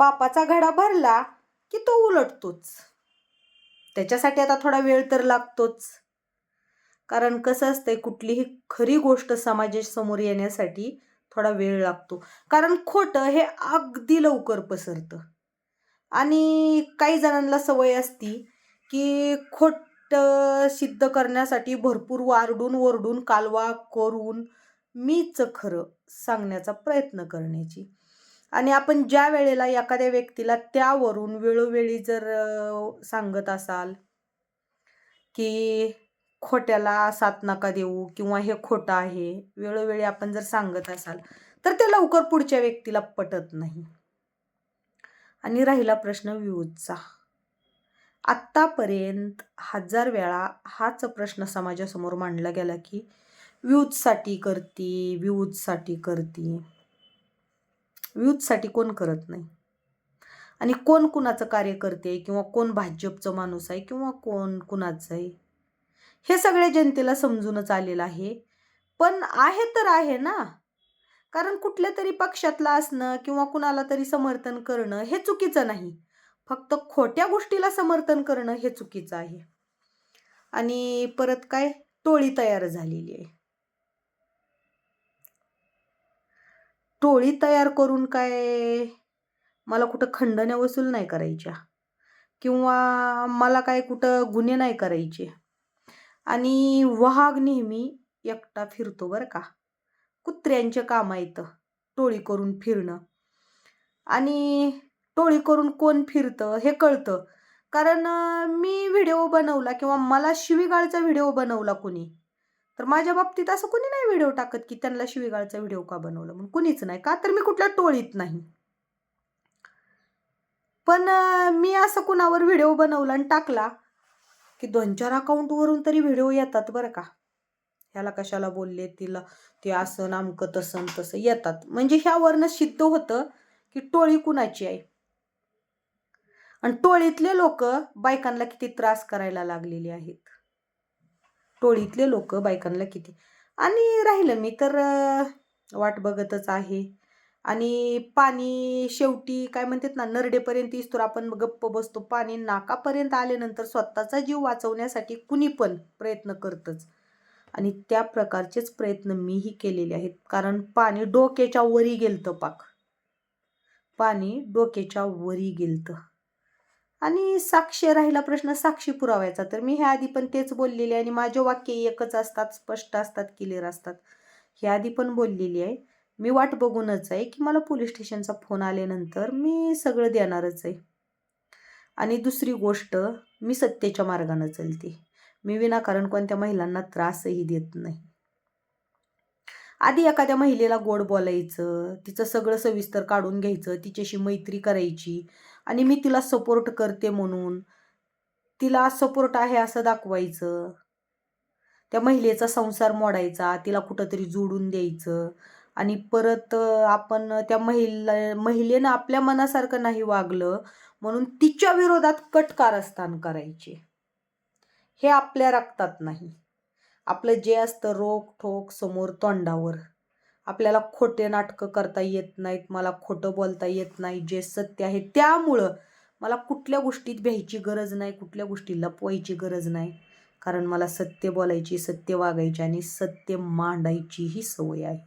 पापाचा घडा भरला की तो उलटतोच. त्याच्यासाठी आता थोडा वेळ तर लागतोच. कारण कसं असतंय कुठलीही खरी गोष्ट समाजासमोर येण्यासाठी थोडा वेळ लागतो. कारण खोटं हे अगदी लवकर पसरतं. आणि काही जणांना सवय असती की खोटं सिद्ध करण्यासाठी भरपूर वारडून ओरडून कालवा करून मीच खरं सांगण्याचा प्रयत्न करण्याची. आणि आपण ज्या वेळेला एखाद्या व्यक्तीला त्यावरून वेळोवेळी जर सांगत असाल की खोट्याला साथ नका देऊ किंवा हे खोटं आहे वेळोवेळी आपण जर सांगत असाल तर ते लवकर पुढच्या व्यक्तीला पटत नाही. आणि राहिला प्रश्न व्ह्यूजचा आत्तापर्यंत हजार वेळा हाच प्रश्न समाजासमोर मांडला गेला की व्ह्यूजसाठी करती व्ह्यूजसाठी करती. व्ह्यूजसाठी कोण करत नाही. आणि कोण कुणाचं कार्य करते किंवा कोण भाजपचं माणूस आहे किंवा कोण कुणाचं आहे हे सगळ्या जनतेला समजूनच आलेलं आहे. पण आहे तर आहे ना. कारण कुठल्या तरी पक्षातला असणं किंवा कुणाला तरी समर्थन करणं हे चुकीचं नाही. फक्त खोट्या गोष्टीला समर्थन करणं हे चुकीचं आहे. आणि परत काय? टोळी तयार झालेली आहे. टोळी तयार करून काय? मला कुठं खंडण्या वसूल नाही करायच्या. किंवा मला काय कुठं गुन्हे नाही करायचे. आणि वाघ नेहमी एकटा फिरतो बरं का. कुत्र्यांचे काम येतं टोळी करून फिरणं. आणि टोळी करून कोण फिरतं हे कळतं. कारण मी व्हिडिओ बनवला किंवा मला शिवीगाळचा व्हिडिओ बनवला कोणी तर माझ्या बाबतीत असं कुणी नाही व्हिडिओ टाकत की त्यांना शिवीगाळचा व्हिडिओ का बनवला? म्हणून कुणीच नाही. का तर मी कुठल्या टोळीत नाही. पण मी असं कुणावर व्हिडिओ बनवला आणि टाकला की दोन चार अकाउंटवरून तरी व्हिडिओ येतात बरं का. ह्याला कशाला बोलले तिला? ते असं नामकं तसं तसं येतात. म्हणजे ह्यावरनं सिद्ध होतं की टोळी कुणाची आहे? आणि टोळीतले लोक बायकांना किती त्रास करायला लागलेले आहेत. टोळीतले लोक बायकांना किती. आणि राहिलं मी तर वाट बघतच आहे. आणि पाणी शेवटी काय म्हणतात ना नरडेपर्यंत इस्तोर तर आपण गप्प बसतो. पाणी नाकापर्यंत आल्यानंतर स्वतःचा जीव वाचवण्यासाठी कुणी पण प्रयत्न करतच. आणि त्या प्रकारचेच प्रयत्न मीही केलेले आहेत. कारण पाणी डोक्याच्या वरी गेलतं पाक. पाणी डोक्याच्या वरी गेलतं. आणि साक्ष राहिला प्रश्न साक्षी पुरावायचा. तर मी ह्या आधी पण तेच बोललेले आहे आणि माझे वाक्य एकच असतात स्पष्ट असतात क्लिअर असतात. ह्या आधी पण बोललेली आहे. मी वाट बघूनच आहे की मला पोलीस स्टेशनचा फोन आल्यानंतर मी सगळं देणारच आहे. आणि दुसरी गोष्ट मी सत्तेच्या मार्गानं चलते. मी विनाकारण कोणत्या महिलांना त्रासही देत नाही. आधी एखाद्या महिलेला गोड बोलायचं तिचं सगळं सविस्तर काढून घ्यायचं तिच्याशी मैत्री करायची आणि मी तिला सपोर्ट करते म्हणून. तिला सपोर्ट आहे असं दाखवायचं. त्या महिलेचा संसार मोडायचा तिला कुठंतरी जोडून द्यायचं. आणि परत आपण त्या महिला महिलेनं आपल्या मनासारखं नाही वागलं म्हणून तिच्या विरोधात कट कारस्थान करायचे. हे आपल्या रक्तात नाही. आपलं जे असतं रोख ठोक समोर तोंडावर. आपल्याला खोटे नाटकं करता येत नाहीत मला खोटं बोलता येत नाही जे सत्य आहे त्यामुळं मला कुठल्या गोष्टीत भ्यायची गरज नाही कुठल्या गोष्टी लपवायची गरज नाही. कारण मला सत्य बोलायची सत्य वागायची आणि सत्य मांडायची ही सवय आहे.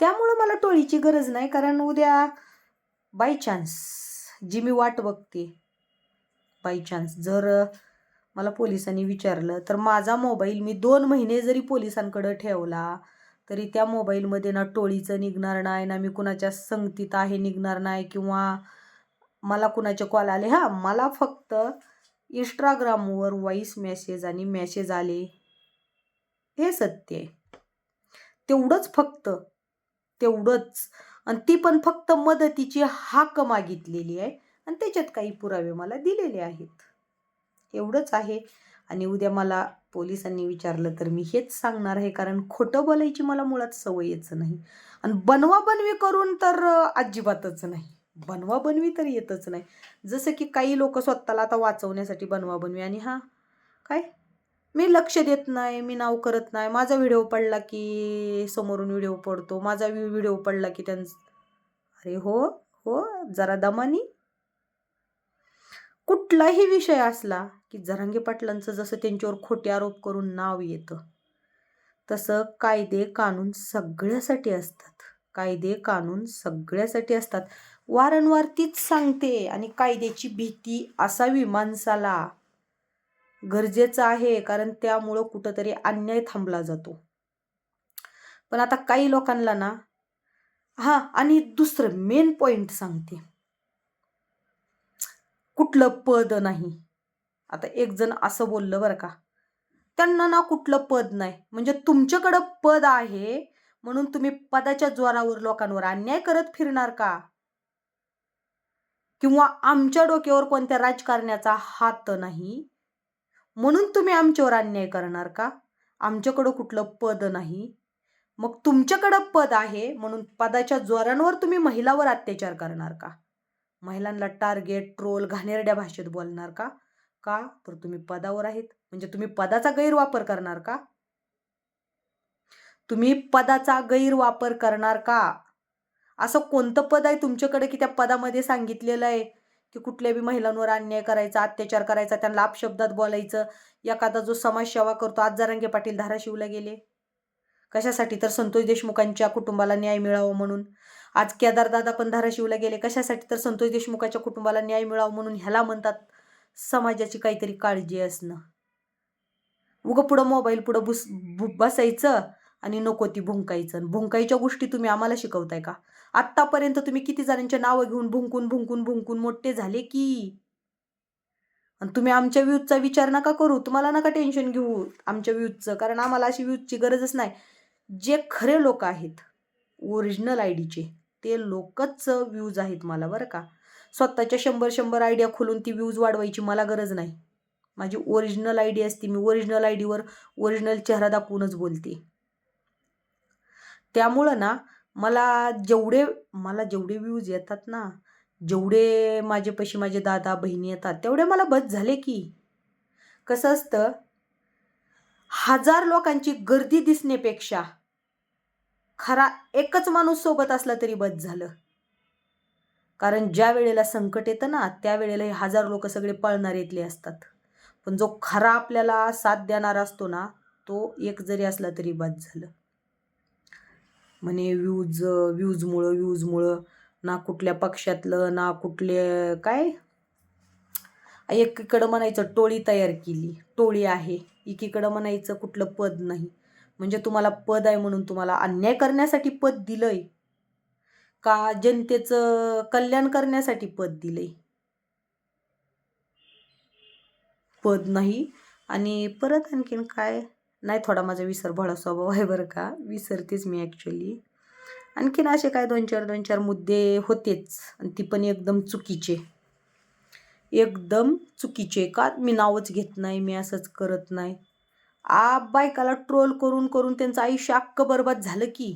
त्यामुळं मला टोळीची गरज नाही कारण उद्या बाय चान्स जी मी वाट बघते बाय चान्स जर मला पोलिसांनी विचारलं तर माझा मोबाईल मी दोन महिने जरी पोलिसांकडं ठेवला तरी त्या मोबाईलमध्ये ना टोळीचं निघणार नाही ना मी कुणाच्या संगतीत आहे निघणार नाही किंवा मला कुणाचे कॉल आले. हां मला फक्त इंस्टाग्रामवर व्हॉईस मेसेज आणि मेसेज आले. हे सत्य आहे. तेवढंच फक्त तेवढंच. आणि ती पण फक्त मदतीची हाक मागितलेली आहे आणि त्याच्यात काही पुरावे मला दिलेले आहेत. एवढंच आहे. आणि उद्या मला पोलिसांनी विचारलं तर मी हेच सांगणार आहे कारण खोटं बोलायची मला मुळात सवयच नाही. आणि बनवा बनवी करून तर अजिबातच नाही. बनवा बनवी तर येतच नाही. जसं की काही लोक स्वतःला आता वाचवण्यासाठी बनवा बनवी आणि हां काय? मी लक्ष देत नाही मी नाव करत नाही. माझा व्हिडिओ पडला की समोरून व्हिडिओ पडतो. माझा व्हिडिओ पडला की त्यांचं अरे हो हो जरा दमानी. कुठलाही विषय असला की जरांगे पाटलांचं जसं त्यांच्यावर खोटे आरोप करून नाव येतं तसं कायदे कानून सगळ्यासाठी असतात. कायदे कानून सगळ्यासाठी असतात. वारंवार तीच सांगते आणि कायद्याची भीती असावी माणसाला. गरजेचं आहे कारण त्यामुळं कुठंतरी अन्याय थांबला जातो. पण आता काही लोकांना ना हां आणि दुसरं मेन पॉईंट सांगते. कुठलं पद नाही. आता एक जण असं बोललं बरं का. त्यांना ना कुठलं पद नाही. म्हणजे तुमच्याकडं पद आहे म्हणून तुम्ही पदाच्या जोरावर लोकांवर अन्याय करत फिरणार का? किंवा आमच्या डोक्यावर कोणत्या राजकारण्याचा हात नाही? म्हणून तुम्ही आमच्यावर अन्याय करणार का? आमच्याकडं कुठलं पद नाही. मग तुमच्याकडं पद आहे म्हणून पदाच्या जोरांवर तुम्ही महिलावर अत्याचार करणार का? महिलांना टार्गेट ट्रोल घाणेरड्या भाषेत बोलणार का? का? तर तुम्ही पदावर आहेत. म्हणजे तुम्ही पदाचा गैरवापर करणार का? तुम्ही पदाचा गैरवापर करणार का? असं कोणतं पद आहे तुमच्याकडे की त्या पदामध्ये सांगितलेलं आहे? की कुठल्या बी महिलांवर अन्याय करायचा अत्याचार करायचा त्यांना अपशब्दात बोलायचं एखादा जो समाजसेवा करतो आज जरंगे पाटील धाराशिवला गेले. कशासाठी? तर संतोष देशमुखांच्या कुटुंबाला न्याय मिळावा म्हणून. आज केदारदादा पण धाराशिवला गेले. कशासाठी तर संतोष देशमुखाच्या कुटुंबाला न्याय मिळावा म्हणून ह्याला म्हणतात समाजाची काहीतरी काळजी असणं. उगं पुढं मोबाईल पुढं बुस बसायचं आणि नको ती भुंकायचं. भुंकायच्या गोष्टी तुम्ही आम्हाला शिकवताय का? आत्तापर्यंत तुम्ही किती जणांचे नावं घेऊन भुंकून भुंकून भुंकून मोठे झाले की? आणि तुम्ही आमच्या व्यूजचा विचार नका करू. तुम्हाला नका टेन्शन घेऊ आमच्या व्यूजचं. कारण आम्हाला अशी व्यूजची गरजच नाही. जे खरे लोक आहेत ओरिजिनल आय डीचे ते लोकच व्ह्यूज आहेत मला बरं का. स्वतःच्या शंभर शंभर आयडिया खोलून ती व्ह्यूज वाढवायची मला गरज नाही. माझी ओरिजिनल आय डी असते मी ओरिजिनल आय डीवर ओरिजिनल चेहरा दाखवूनच बोलते. त्यामुळं ना मला जेवढे मला जेवढे व्ह्यूज येतात ना जेवढे माझे पैसे माझे दादा बहिणी येतात तेवढे मला बस झाले की. कसं असतं हजार लोकांची गर्दी दिसण्यापेक्षा खरा एकच माणूस सोबत असला तरी बस झालं. कारण ज्या वेळेला संकट येतं ना त्यावेळेला हे हजार लोक सगळे पळणारेतले असतात. पण जो खरा आपल्याला साथ देणारा असतो ना तो एक जरी असला तरी बस झालं. म्हणे व्ह्यूज व्ह्यूजमुळं व्ह्यूजमुळं ना कुठल्या पक्षातलं ना कुठले काय? एकीकडं म्हणायचं टोळी तयार केली टोळी आहे. एकीकडं म्हणायचं कुठलं पद नाही. म्हणजे तुम्हाला पद आहे म्हणून तुम्हाला अन्याय करण्यासाठी पद दिलंय. का जनतेचं कल्याण करण्यासाठी पद दिलंय? पद नाही. आणि परत आणखीन काय? नाही थोडा माझा विसर भळा स्वभाव आहे बरं का. विसरतेच मी ॲक्च्युली आणखीन असे काय दोन चार दोन चार मुद्दे होतेच. आणि ती पण एकदम चुकीचे. एकदम चुकीचे. का मी नावच घेत नाही मी असंच करत नाही. आ बायकाला ट्रोल करून करून त्यांचं आयुष्य अक्क बरबाद झालं की.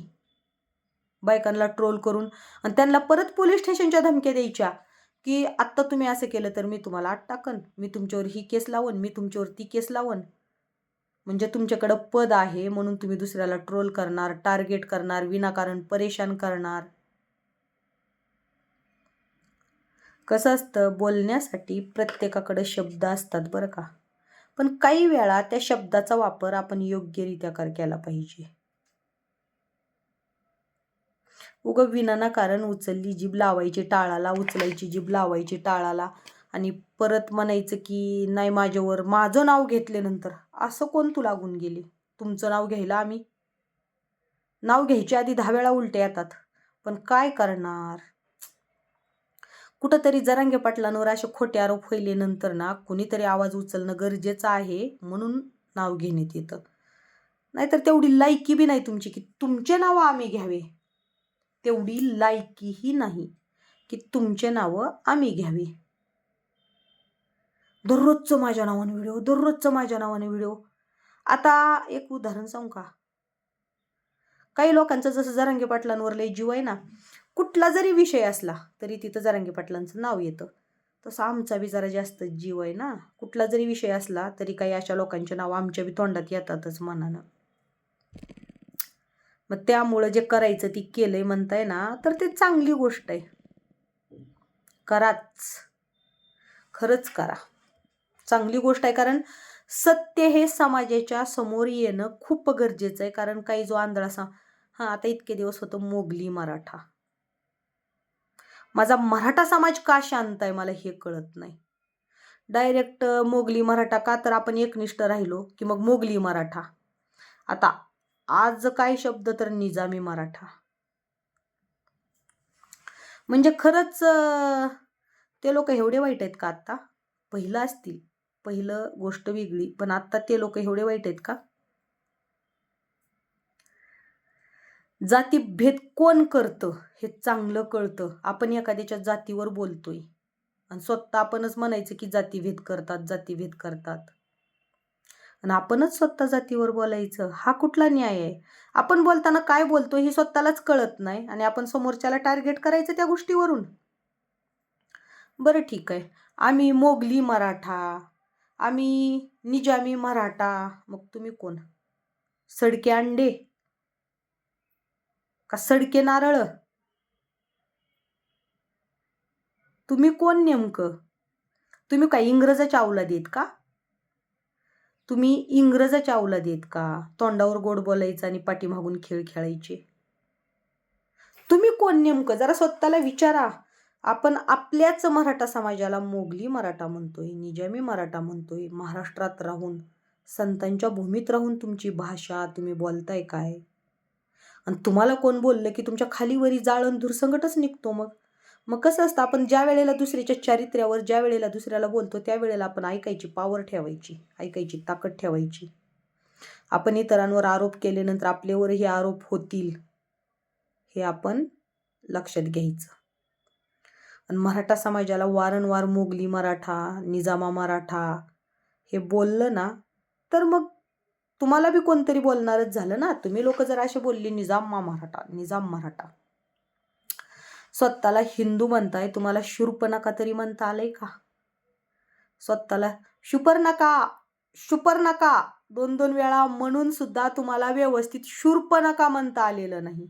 बायकांना ट्रोल करून आणि त्यांना परत पोलीस स्टेशनच्या धमक्या द्यायच्या की आत्ता तुम्ही असं केलं तर मी तुम्हाला आत टाकन मी तुमच्यावर ही केस लावन मी तुमच्यावर ती केस लावन. म्हणजे तुमच्याकडं पद आहे म्हणून तुम्ही दुसऱ्याला ट्रोल करणार टार्गेट करणार विनाकारण परेशान करणार. कसं असतं? बोलण्यासाठी प्रत्येकाकडं शब्द असतात बरं का. पण काही वेळा त्या शब्दाचा वापर आपण योग्यरित्या कर केला पाहिजे. उग विनाना कारण उचलली जीभ लावायची टाळाला उचलायची जीभ लावायची टाळाला आणि परत म्हणायचं की नाही माझ्यावर माझं नाव घेतल्यानंतर असं कोण तू लागून गेले? तुमचं नाव घ्यायला आम्ही? नाव घ्यायच्या आधी दहा वेळा उलटे येतात. पण काय करणार? कुठंतरी जरांगे पाटलांवर असे खोटे आरोप नंतर ना कुणीतरी आवाज उचलणं गरजेचं आहे म्हणून नाव घेण्यात येतं. नाहीतर तेवढी लायकी बी नाही तुमची की तुमचे नावं आम्ही घ्यावे. तेवढी लायकीही नाही की तुमचे नावं आम्ही घ्यावे. दररोजचं माझ्या नावाने व्हिडिओ दररोजचं माझ्या नावाने व्हिडिओ. आता एक उदाहरण सांगू का? काही लोकांचं जसं जरांगे पाटलांवर लय जीव आहे ना कुठला जरी विषय असला तरी तिथं जरांगे पाटलांचं नाव येतं. तसं आमचा बी जरा जास्त जीव आहे ना. कुठला जरी विषय असला तरी काही अशा लोकांचे नाव आमच्या बी तोंडात येतातच मनानं. मग त्यामुळं जे करायचं ती केलंय म्हणताय ना तर ते चांगली गोष्ट आहे. कराच. खरंच करा. चांगली गोष्ट आहे कारण सत्य हे समाजाच्या समोर येणं खूप गरजेचं आहे. कारण काही जो आंधळा सा हां आता इतके दिवस होतं मोगली मराठा. माझा मराठा समाज का शांत आहे मला हे कळत नाही. डायरेक्ट मोगली मराठा का तर आपण एकनिष्ठ राहिलो की मग मोगली मराठा. आता आज काय शब्द तर निजामी मराठा. म्हणजे खरंच ते लोक एवढे वाईट आहेत का आत्ता? पहिलं असतील. पहिलं गोष्ट वेगळी पण आत्ता ते लोक एवढे वाईट आहेत का? जातीभेद कोण करतं हे चांगलं कळतं. आपण एखाद्याच्या जातीवर बोलतोय. आणि स्वतः आपणच म्हणायचं की जातीभेद करतात जातीभेद करतात. आणि आपणच स्वतः जातीवर बोलायचं हा कुठला न्याय आहे? आपण बोलताना काय बोलतो हे स्वतःलाच कळत नाही आणि आपण समोरच्याला टार्गेट करायचं त्या गोष्टीवरून. बरं ठीक आहे. आम्ही मोगली मराठा आम्ही निजामी मराठा मग तुम्ही कोण? सडके अंडे. का सडके नारळ? तुम्ही कोण नेमकं? तुम्ही काय इंग्रजाच्या अवलाद देत का? तुम्ही इंग्रजाच्या अवलाद देत का? तोंडावर गोड बोलायचं आणि पाठीमागून खेळ खेळायचे. तुम्ही कोण नेमकं? जरा स्वतःला विचारा. आपण आपल्याच मराठा समाजाला मोगली मराठा म्हणतोय निजामी मराठा म्हणतोय. महाराष्ट्रात राहून संतांच्या भूमीत राहून तुमची भाषा तुम्ही बोलताय काय? आणि तुम्हाला कोण बोललं की तुमच्या खालीवरी जाळण धुरसंकटच निघतो मग? मग कसं असतं आपण ज्या वेळेला दुसऱ्याच्या चारित्र्यावर ज्या वेळेला दुसऱ्याला बोलतो त्या वेळेला आपण ऐकायची पावर ठेवायची ऐकायची ताकद ठेवायची. आपण इतरांवर आरोप केल्यानंतर आपल्यावरही आरोप होतील हे आपण लक्षात घ्यायचं. आणि मराठा समाजाला वारंवार मोगली मराठा निजामा मराठा हे बोललं ना तर मग तुम्हाला बी कोणतरी बोलणारच झालं ना. तुम्ही लोक जर असे बोलली निजाम मराठा निजाम मराठा. स्वतःला हिंदू म्हणताय तुम्हाला शूर्पणखा तरी म्हणता आलंय का? स्वतःला शुपर्णका शुपर्णका दोन दोन वेळा म्हणून सुद्धा तुम्हाला व्यवस्थित शूर्पणखा म्हणता आलेलं नाही.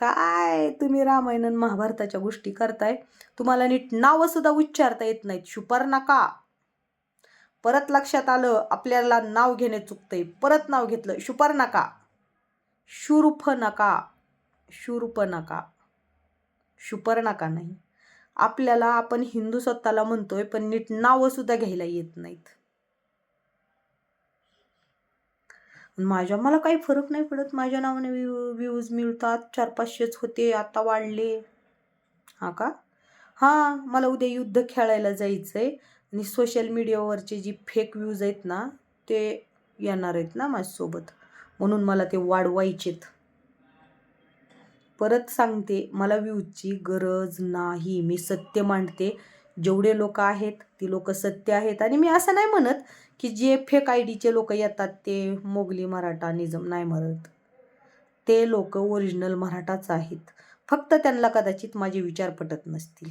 काय तुम्ही रामायण महाभारताच्या गोष्टी करताय? तुम्हाला नीट नावं सुद्धा उच्चारता येत नाहीत. शुपर्णका परत लक्षात आलं आपल्याला नाव घेणे चुकतंय. परत नाव घेतलं शुपर नका. शूर्फ नका. शूर्प नका. शुपर नका नाही. आपल्याला आपण हिंदू स्वतःला म्हणतोय पण नीट नावं सुद्धा घ्यायला येत नाहीत. माझ्या मला काही फरक नाही पडत. माझ्या नावाने व्ह्यू व्ह्यूज मिळतात. चार पाचशेच होते आता वाढले. हा का? हां मला उद्या युद्ध खेळायला जायचं आहे आणि सोशल मीडियावरचे जी फेक व्ह्यूज आहेत ना ते येणार आहेत ना माझ्यासोबत. म्हणून मला ते वाढवायचेत. परत सांगते मला व्ह्यूजची गरज नाही. मी सत्य मांडते. जेवढे लोक आहेत ती लोक सत्य आहेत. आणि मी असं नाही म्हणत की जे फेक आय डीचे लोक येतात ते मोगली मराठा निजम नाही म्हणत. ते लोक ओरिजिनल मराठाच आहेत. फक्त त्यांना कदाचित माझे विचार पटत नसतील.